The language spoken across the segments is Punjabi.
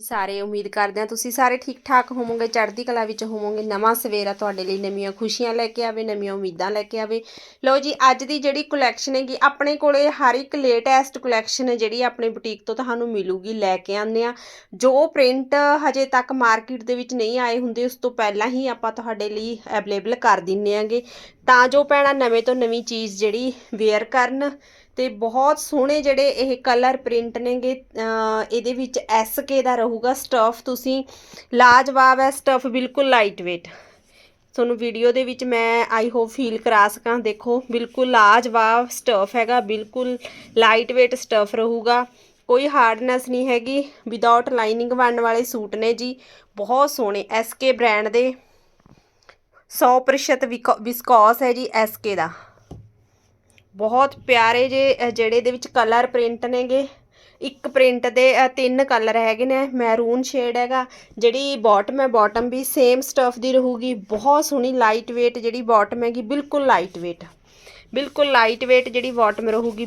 ਸਾਰੇ ਉਮੀਦ ਕਰਦੇ ਹਾਂ ਤੁਸੀਂ ਸਾਰੇ ਠੀਕ ਠਾਕ ਹੋਵੋਗੇ, ਚੜ੍ਹਦੀ ਕਲਾ ਵਿੱਚ ਹੋਵੋਗੇ, ਨਵਾਂ ਸਵੇਰਾ ਤੁਹਾਡੇ ਲਈ, ਨਵੀਆਂ ਖੁਸ਼ੀਆਂ ਲੈ ਕੇ ਆਵੇ, ਨਵੀਆਂ ਉਮੀਦਾਂ ਲੈ ਕੇ ਆਵੇ। ਲਓ ਜੀ, ਅੱਜ ਦੀ ਜਿਹੜੀ ਕਲੈਕਸ਼ਨ ਹੈਗੀ, ਆਪਣੇ ਕੋਲੇ ਹਰ ਇੱਕ ਲੇਟੈਸਟ ਕਲੈਕਸ਼ਨ ਹੈ ਜਿਹੜੀ ਆਪਣੇ ਬੁਟੀਕ ਤੋਂ ਤੁਹਾਨੂੰ ਮਿਲੂਗੀ, ਲੈ ਕੇ ਆਉਂਦੇ ਆ ਜੋ ਪ੍ਰਿੰਟ ਹਜੇ ਤੱਕ ਮਾਰਕੀਟ ਦੇ ਵਿੱਚ ਨਹੀਂ ਆਏ ਹੁੰਦੇ, ਉਸ ਤੋਂ ਪਹਿਲਾਂ ਹੀ ਆਪਾਂ ਤੁਹਾਡੇ ਲਈ ਅਵੇਲੇਬਲ ਕਰ ਦਿੰਨੇ ਆਂਗੇ ਤਾਂ ਜੋ ਭੈਣਾਂ, ਨਵੇਂ ਤੋਂ ਨਵੀਂ ਚੀਜ਼ ਜਿਹੜੀ ਵੇਅਰ ਕਰਨ ਤੇ ਬਹੁਤ ਸੋਹਣੇ ਜਿਹੜੇ ਇਹ ਕਲਰ ਪ੍ਰਿੰਟ ਨੇਗੇ ਇਹਦੇ ਵਿੱਚ ਐਸ ਕੇ ਦਾ ਰਹੂਗਾ ਸਟਫ ਤੁਸੀਂ ਲਾਜਵਾਬ ਹੈ ਸਟਫ ਬਿਲਕੁਲ ਲਾਈਟ weight ਤੁਹਾਨੂੰ ਵੀਡੀਓ ਦੇ ਵਿੱਚ ਮੈਂ ਆਈ ਹੋਪ ਫੀਲ ਕਰਾ ਸਕਾਂ। ਦੇਖੋ, ਬਿਲਕੁਲ ਲਾਜਵਾਬ ਸਟਫ ਹੈਗਾ, ਬਿਲਕੁਲ ਲਾਈਟ weight ਸਟਫ ਰਹੂਗਾ। ਕੋਈ ਹਾਰਡਨੈਸ ਨਹੀਂ ਹੈਗੀ। ਵਿਦਆਊਟ ਲਾਈਨਿੰਗ ਬਣਨ ਵਾਲੇ ਸੂਟ ਨੇ ਜੀ। ਬਹੁਤ ਸੋਹਣੇ ਐਸਕੇ ਬ੍ਰਾਂਡ ਦੇ। 100% ਵਿਸਕੋਸ ਹੈ ਜੀ ਐਸਕੇ ਦਾ। ਬਹੁਤ ਪਿਆਰੇ ਜੇ ਜਿਹੜੇ ਇਹਦੇ ਵਿੱਚ ਕਲਰ ਪ੍ਰਿੰਟ ਨੇਗੇ। ਇੱਕ ਪ੍ਰਿੰਟ ਦੇ ਤਿੰਨ ਕਲਰ ਹੈਗੇ ਨੇ ਮੈਰੂਨ ਸ਼ੇਡ ਹੈਗਾ, ਜਿਹੜੀ ਬਾਟਮ ਹੈ ਬਾਟਮ ਵੀ ਸੇਮ ਸਟਫ ਦੀ ਰਹੂਗੀ। ਬਹੁਤ ਸੋਹਣੀ ਲਾਈਟ weight ਜਿਹੜੀ ਬਾਟਮ ਹੈਗੀ, ਬਿਲਕੁਲ ਲਾਈਟ weight ਬਿਲਕੁਲ ਲਾਈਟ weight ਜਿਹੜੀ ਬਾਟਮ ਰਹੂਗੀ।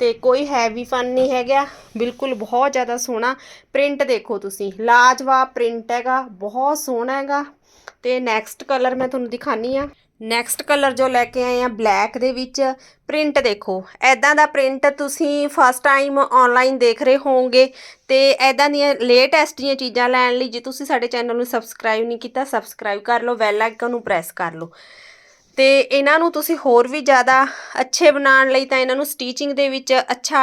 ਤੇ ਕੋਈ ਹੈਵੀ ਫਨ ਨਹੀਂ ਹੈਗਾ, ਬਿਲਕੁਲ ਬਹੁਤ ਜ਼ਿਆਦਾ ਸੋਹਣਾ। ਪ੍ਰਿੰਟ ਦੇਖੋ ਤੁਸੀਂ, ਲਾਜਵਾਬ ਪ੍ਰਿੰਟ ਹੈਗਾ, ਬਹੁਤ ਸੋਹਣਾ ਹੈਗਾ। ਤੇ ਨੈਕਸਟ ਕਲਰ ਮੈਂ ਤੁਹਾਨੂੰ ਦਿਖਾਨੀ ਆ। ਨੈਕਸਟ ਕਲਰ ਜੋ ਲੈ ਕੇ ਆਏ ਆ ਬਲੈਕ ਦੇ ਵਿੱਚ ਪ੍ਰਿੰਟ ਦੇਖੋ। ਐਦਾਂ ਦਾ ਪ੍ਰਿੰਟ ਤੁਸੀਂ ਫਸਟ ਟਾਈਮ ਆਨਲਾਈਨ ਦੇਖ ਰਹੇ ਹੋਵੋਗੇ ਤੇ ਐਦਾਂ ਦੀਆਂ ਲੇਟੈਸਟ ਦੀਆਂ ਚੀਜ਼ਾਂ ਲੈਣ ਲਈ ਜੇ ਤੁਸੀਂ ਸਾਡੇ ਚੈਨਲ ਨੂੰ ਸਬਸਕ੍ਰਾਈਬ ਨਹੀਂ ਕੀਤਾ ਸਬਸਕ੍ਰਾਈਬ ਕਰ ਲਓ ਬੈਲ ਆਈਕਨ ਨੂੰ ਪ੍ਰੈਸ ਕਰ ਲਓ। ਤੇ ਇਹਨਾਂ ਨੂੰ ਤੁਸੀਂ ਹੋਰ ਵੀ ਜ਼ਿਆਦਾ ਅੱਛੇ ਬਣਾਉਣ ਲਈ ਤਾਂ ਇਹਨਾਂ ਨੂੰ ਸਟੀਚਿੰਗ ਦੇ ਵਿੱਚ ਅੱਛਾ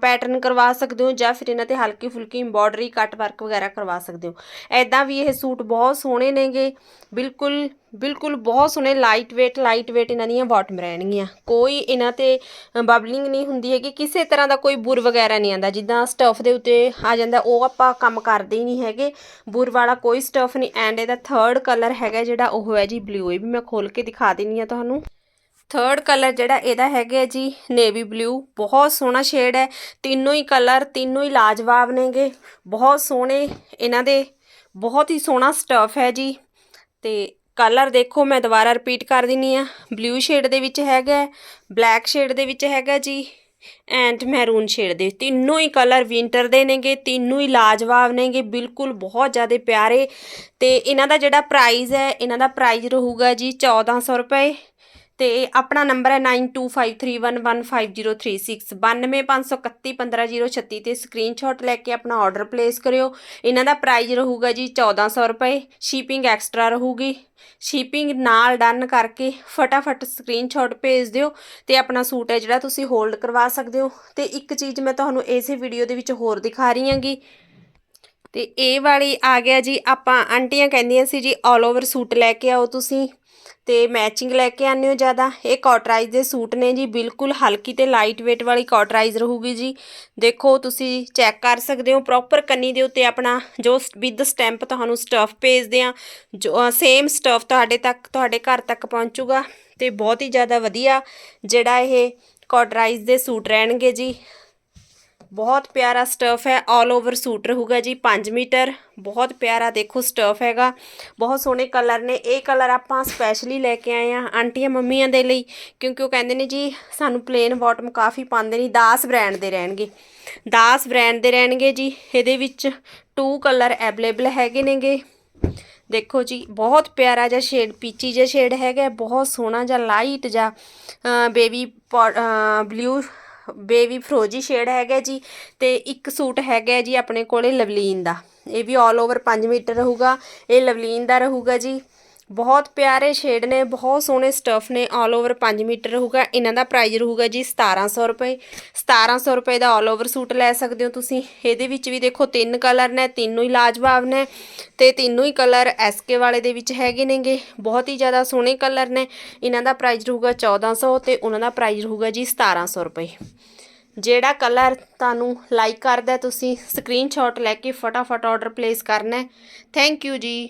ਪੈਟਰਨ ਕਰਵਾ ਸਕਦੇ ਹੋ ਜਾਂ ਫਿਰ ਇਹਨਾਂ ਤੇ ਹਲਕੀ ਫੁਲਕੀ ਐਮਬੋਡਰੀ ਕੱਟ ਵਰਕ ਵਗੈਰਾ ਕਰਵਾ ਸਕਦੇ ਹੋ। ਐਦਾਂ ਵੀ ਇਹ ਸੂਟ ਬਹੁਤ ਸੋਹਣੇ ਨੇਗੇ। ਬਿਲਕੁਲ ਬਿਲਕੁਲ ਬਹੁਤ ਸੋਹਣੇ ਲਾਈਟ weight ਲਾਈਟ weight ਇਹਨਾਂ ਦੀਆਂ ਬਾਟਮ ਰਹਿਣਗੀਆਂ। ਕੋਈ ਇਹਨਾਂ ਤੇ ਬਬਲਿੰਗ ਨਹੀਂ ਹੁੰਦੀ ਹੈਗੀ, ਕਿਸੇ ਤਰ੍ਹਾਂ ਦਾ ਕੋਈ ਬੁਰ ਵਗੈਰਾ ਨਹੀਂ ਆਂਦਾ ਜਿੱਦਾਂ ਸਟਫ ਦੇ ਉੱਤੇ ਆ ਜਾਂਦਾ, ਉਹ ਆਪਾਂ ਕੰਮ ਕਰਦੇ ਹੀ ਨਹੀਂ ਹੈਗੇ। ਬੁਰ ਵਾਲਾ ਕੋਈ ਸਟਫ ਨਹੀਂ। ਐਂਡ ਇਹਦਾ ਥਰਡ ਕਲਰ ਹੈਗਾ ਜਿਹੜਾ, ਉਹ ਹੈ ਜੀ ਬਲੂ ਇਹ ਵੀ ਮੈਂ ਖੋਲ ਕੇ ਦਿਖਾ ਦਿੰਨੀ ਆ ਤੁਹਾਨੂੰ। ਥਰਡ ਕਲਰ ਜਿਹੜਾ ਇਹਦਾ ਹੈਗਾ ਜੀ ਨੇਵੀ ਬਲੂ ਬਹੁਤ ਸੋਹਣਾ ਸ਼ੇਡ ਹੈ। ਤਿੰਨੋਂ ਹੀ ਕਲਰ ਤਿੰਨੋਂ ਹੀ ਲਾਜਵਾਬ ਨੇਗੇ। ਬਹੁਤ ਸੋਹਣੇ ਇਹਨਾਂ ਦੇ, ਬਹੁਤ ਹੀ ਸੋਹਣਾ ਸਟਫ ਹੈ ਜੀ। ਤੇ ਕਲਰ ਦੇਖੋ, ਮੈਂ ਦੁਬਾਰਾ ਰਿਪੀਟ ਕਰ ਦਿੰਨੀ ਆ। ਬਲੂ ਸ਼ੇਡ ਦੇ ਵਿੱਚ ਹੈਗਾ ਬਲੈਕ ਸ਼ੇਡ ਦੇ ਵਿੱਚ ਹੈਗਾ ਜੀ ਐਂਡ ਮੈਰੂਨ ਸ਼ੇਡ ਦੇ। ਤਿੰਨੋਂ ਹੀ ਕਲਰ ਵਿੰਟਰ ਦੇ ਨੇਗੇ, ਤਿੰਨੋਂ ਹੀ ਲਾਜਵਾਬ ਨੇਗੇ, ਬਿਲਕੁਲ ਬਹੁਤ ਜ਼ਿਆਦਾ ਪਿਆਰੇ। ਤੇ ਇਹਨਾਂ ਦਾ ਜਿਹੜਾ ਪ੍ਰਾਈਸ ਹੈ, ਇਹਨਾਂ ਦਾ ਪ੍ਰਾਈਸ ਰਹੂਗਾ ਜੀ 1400 ਰੁਪਏ। ਤੇ ਆਪਣਾ ਨੰਬਰ ਹੈ 9253115036 9251311536 ਤੇ ਸਕਰੀਨਸ਼ਾਟ ਲੈ ਕੇ ਆਪਣਾ ਆਰਡਰ ਪਲੇਸ ਕਰਿਓ। ਇਹਨਾਂ ਦਾ ਪ੍ਰਾਈਸ ਰਹੂਗਾ ਜੀ 1400 ਰੁਪਏ ਸ਼ਿਪਿੰਗ ਐਕਸਟਰਾ ਰਹੂਗੀ। ਸ਼ਿਪਿੰਗ ਨਾਲ ਡਨ ਕਰਕੇ ਫਟਾਫਟ ਸਕਰੀਨਸ਼ਾਟ ਭੇਜ ਦਿਓ ਤੇ ਆਪਣਾ ਸੂਟ ਹੈ ਜਿਹੜਾ ਤੁਸੀਂ ਹੋਲਡ ਕਰਵਾ ਸਕਦੇ ਹੋ। ਤੇ ਇੱਕ ਚੀਜ਼ ਮੈਂ ਤੁਹਾਨੂੰ ਇਸੇ ਵੀਡੀਓ ਦੇ ਵਿੱਚ ਹੋਰ ਦਿਖਾ ਰਹੀ ਹਾਂਗੀ। ਤੇ ਇਹ ਵਾਲੀ ਆ ਗਿਆ ਜੀ, ਆਪਾਂ ਆਂਟੀਆਂ ਕਹਿੰਦੀਆਂ ਸੀ ਜੀ ਆਲ ਓਵਰ ਸੂਟ ਲੈ ਕੇ ਆਓ ਤੁਸੀਂ। ਤੇ ਮੈਚਿੰਗ ਲੈ ਕੇ ਆਉਂਦੇ ਹੋ ਜ਼ਿਆਦਾ? ਇਹ ਕਾਟਰਾਈਜ਼ ਦੇ ਸੂਟ ਨੇ ਜੀ, ਬਿਲਕੁਲ ਹਲਕੀ ਤੇ ਲਾਈਟ weight ਵਾਲੀ ਕਾਟਰਾਈਜ਼ ਰਹੂਗੀ ਜੀ। ਦੇਖੋ, ਤੁਸੀਂ ਚੈੱਕ ਕਰ ਸਕਦੇ ਹੋ ਪ੍ਰੋਪਰ ਕੰਨੀ ਦੇ ਉੱਤੇ ਆਪਣਾ ਜੋ ਵਿਦ ਸਟੈਂਪ ਤੁਹਾਨੂੰ ਸਟਫ ਭੇਜਦੇ ਆ, ਜੋ ਸੇਮ ਸਟਫ ਤੁਹਾਡੇ ਤੱਕ, ਤੁਹਾਡੇ ਘਰ ਤੱਕ ਪਹੁੰਚੂਗਾ ਤੇ ਬਹੁਤ ਹੀ ਜ਼ਿਆਦਾ ਵਧੀਆ ਜਿਹੜਾ ਇਹ ਕਾਟਰਾਈਜ਼ ਦੇ ਸੂਟ ਰਹਿਣਗੇ ਜੀ। ਬਹੁਤ ਪਿਆਰਾ ਸਟਫ ਹੈ ਆਲ ਓਵਰ ਸੂਟ ਰਹੂਗਾ ਜੀ 5 ਮੀਟਰ। ਬਹੁਤ ਪਿਆਰਾ ਦੇਖੋ ਸਟਫ ਹੈਗਾ। ਬਹੁਤ ਸੋਹਣੇ ਕਲਰ ਨੇ। ਇਹ ਕਲਰ ਆਪਾਂ ਸਪੈਸ਼ਲੀ ਲੈ ਕੇ ਆਏ ਆ ਆਂਟੀਆਂ ਮੰਮੀਆਂ ਦੇ ਲਈ, ਕਿਉਂਕਿ ਉਹ ਕਹਿੰਦੇ ਨੇ ਜੀ, ਸਾਨੂੰ ਪਲੇਨ ਬਾਟਮ ਕਾਫੀ ਪਾਉਂਦੇ ਨਹੀਂ ਦਾਸ ਬ੍ਰਾਂਡ ਦੇ ਰਹਿਣਗੇ। ਦਾਸ ਬ੍ਰਾਂਡ ਦੇ ਰਹਿਣਗੇ ਜੀ। ਇਹਦੇ ਵਿੱਚ ਟੂ ਕਲਰ ਅਵੇਲੇਬਲ ਹੈਗੇ ਨੇਗੇ। ਦੇਖੋ ਜੀ, ਬਹੁਤ ਪਿਆਰਾ ਜਿਹਾ ਸ਼ੇਡ ਪੀਚੀ ਜਿਹਾ ਸ਼ੇਡ ਹੈਗਾ। ਬਹੁਤ ਸੋਹਣਾ ਜਿਹਾ ਲਾਈਟ ਜਿਹਾ ਬੇਬੀ ਬਲੂ ਬੇਬੀ ਫਰੋਜੀ ਸ਼ੇਡ ਹੈਗਾ ਜੀ ਤੇ ਇੱਕ ਸੂਟ ਹੈਗਾ ਜੀ ਆਪਣੇ ਕੋਲੇ ਲਵਲੀਨ ਦਾ। ਇਹ ਵੀ ਆਲ ਓਵਰ 5 ਮੀਟਰ ਰਹੂਗਾ। ਇਹ ਲਵਲੀਨ ਦਾ ਰਹੂਗਾ ਜੀ। ਬਹੁਤ ਪਿਆਰੇ ਸ਼ੇਡ ਨੇ, ਬਹੁਤ ਸੋਹਣੇ ਸਟਫ ਨੇ ਆਲ ਓਵਰ 5 ਮੀਟਰ ਰਹੂਗਾ, ਇਹਨਾਂ ਦਾ ਪ੍ਰਾਈਸ ਰਹੂਗਾ ਜੀ 1700 ਰੁਪਏ। 1700 ਰੁਪਏ ਦਾ ਆਲ ਓਵਰ ਸੂਟ ਲੈ ਸਕਦੇ ਹੋ ਤੁਸੀਂ। ਇਹਦੇ ਵਿੱਚ ਵੀ ਦੇਖੋ ਤਿੰਨ ਕਲਰ ਨੇ, ਤਿੰਨੋਂ ਹੀ ਲਾਜਵਾਬ ਨੇ ਤੇ ਤਿੰਨੋਂ ਹੀ ਕਲਰ ਐਸਕੇ ਵਾਲੇ ਦੇ ਵਿੱਚ ਹੈਗੇ ਨੇਗੇ। ਬਹੁਤ ਹੀ ਜ਼ਿਆਦਾ ਸੋਹਣੇ ਕਲਰ ਨੇ, ਇਹਨਾਂ ਦਾ ਪ੍ਰਾਈਸ ਰਹੂਗਾ 1400 ਤੇ ਉਹਨਾਂ ਦਾ ਪ੍ਰਾਈਸ ਰਹੂਗਾ ਜੀ 1700 ਰੁਪਏ। ਜਿਹੜਾ ਕਲਰ ਤੁਹਾਨੂੰ ਲਾਈਕ ਕਰਦਾ ਤੁਸੀਂ ਸਕਰੀਨਸ਼ਾਟ ਲੈ ਕੇ ਫਟਾਫਟ ਆਰਡਰ ਪਲੇਸ ਕਰਨਾ ਹੈ। ਥੈਂਕ ਯੂ ਜੀ।